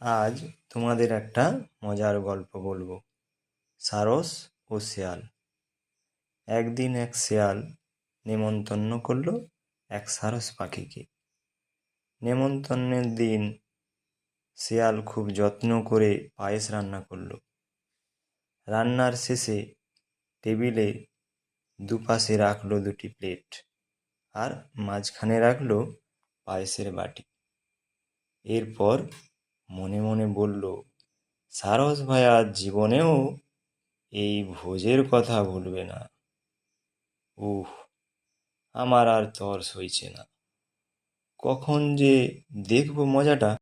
আজ তোমাদের একটা মজার গল্প বলব। সারস ও শেয়াল। একদিন এক শেয়াল নেমন্তন্ন করল এক সারস পাখিকে। নেমন্তন্নের দিন শেয়াল খুব যত্ন করে পায়েস রান্না করল। রান্নার শেষে টেবিলে দুপাশে রাখল দুটি প্লেট আর মাঝখানে রাখল পায়েসের বাটি। এরপর মনে মনে বলল, সারস ভাইয়া জীবনেও এই ভোজের কথা ভুলবে না। উহ, আমার আর তর সইছে না। কখন যে দেখব মজাটা?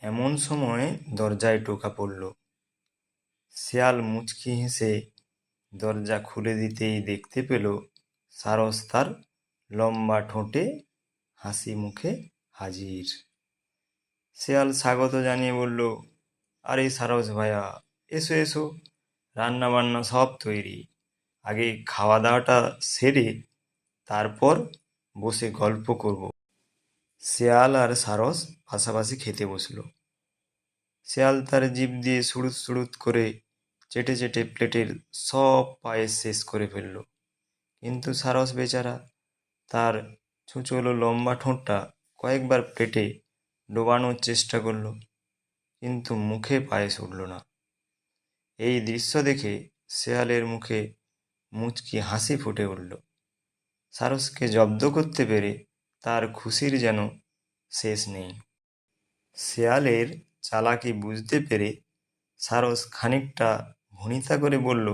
এমন সময় দরজায় টোকা পড়ল। শেয়াল মুচকি হেসে দরজা খুলে দিতেই দেখতে পেল, সারস তার লম্বা ঠোঁটে হাসি মুখে হাজির। শেয়াল স্বাগত জানিয়ে বলল, আরে সারস ভাইয়া, এসো এসো। রান্না বান্না সব তৈরি। আগে খাওয়া দাওয়াটা সেরে তারপর বসে গল্প করব। শেয়াল আর সারস পাশাপাশি খেতে বসল। শেয়াল তার জিভ দিয়ে সুড়ুত সুড়ুত করে চেটে চেটে প্লেটের সব পায়েস শেষ করে ফেলল। কিন্তু সারস বেচারা তার ছুঁচোলো লম্বা ঠোঁটটা কয়েকবার প্লেটে ডোবানোর চেষ্টা করল, কিন্তু মুখে পায়েস উঠল না। এই দৃশ্য দেখে শেয়ালের মুখে মুচকি হাসি ফুটে উঠল। সারসকে জব্দ করতে পেরে তার খুশির যেন শেষ নেই। শেয়ালের চালাকি বুঝতে পেরে সারস খানিকটা ভনিতা করে বলল,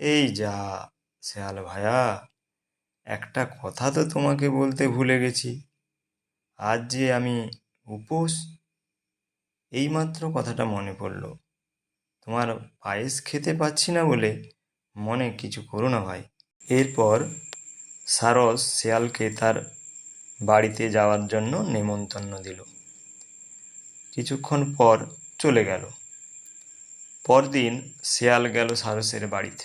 এই যা শেয়াল ভায়া, একটা কথা তো তোমাকে বলতে ভুলে গেছি। আজ যে আমি উপোস? এইমাত্র কথাটা মনে পড়ল। তোমার পায়েস খেতে পাচ্ছি না বলে মনে কিছু করো না ভাই। এরপর সারস শেয়ালকে তার বাড়িতে যাওয়ার জন্য নেমন্তন্ন দিল। কিছুক্ষণ পর চলে গেল। পরদিন শেয়াল গেল সারসের বাড়িতে।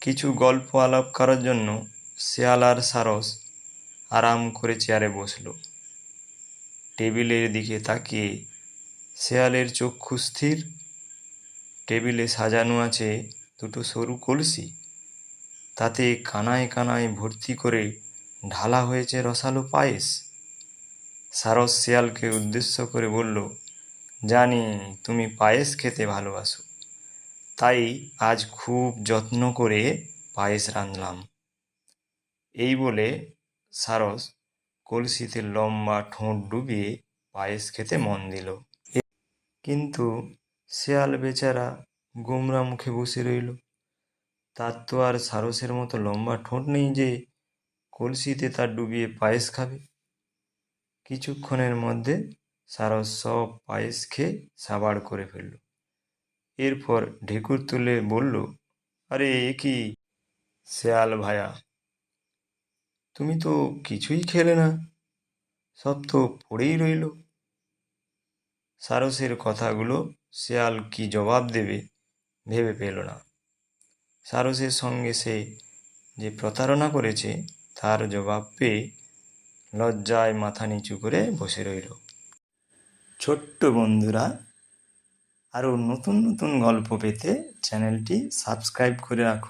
কিছু গল্প আলাপ করার জন্য শেয়াল আর সারস আরাম করে চেয়ারে বসল। টেবিলের দিকে তাকিয়ে, শেয়ালের চক্ষু স্থির, টেবিলে সাজানো আছে দুটো সরু কলসি। তাতে কানায় কানায় ভর্তি করে ঢালা হয়েছে রসালো পায়েস। সারস শেয়ালকে উদ্দেশ্য করে বলল, জানি তুমি পায়েস খেতে ভালোবাসো। তাই আজ খুব যত্ন করে পায়েস রাঁধলাম। এই বলে সারস কলসিতে লম্বা ঠোঁট ডুবিয়ে পায়েস খেতে মন দিল। কিন্তু শেয়াল বেচারা গোমরা মুখে বসে রইল। তার তো আর সারসের মতো লম্বা ঠোঁট নেই যে কলসিতে তার ডুবিয়ে পায়েস খাবে। কিছুক্ষণের মধ্যে সারস সব পায়েস খেয়ে সাবাড় করে ফেলল। এরপর ঢেকুর তুলে বলল, আরে কি? শেয়াল ভায়া তুমি তো কিছুই খেলে না। সব তো পড়েই রইল। সারসের কথাগুলো শেয়াল কি জবাব দেবে ভেবে পেল না। সারসের সঙ্গে সে যে প্রতারণা করেছে, তার জবাব পেয়ে লজ্জায় মাথা নিচু করে বসে রইল। ছোট্ট বন্ধুরা, আরও নতুন নতুন গল্প পেতে চ্যানেলটি সাবস্ক্রাইব করে রাখুন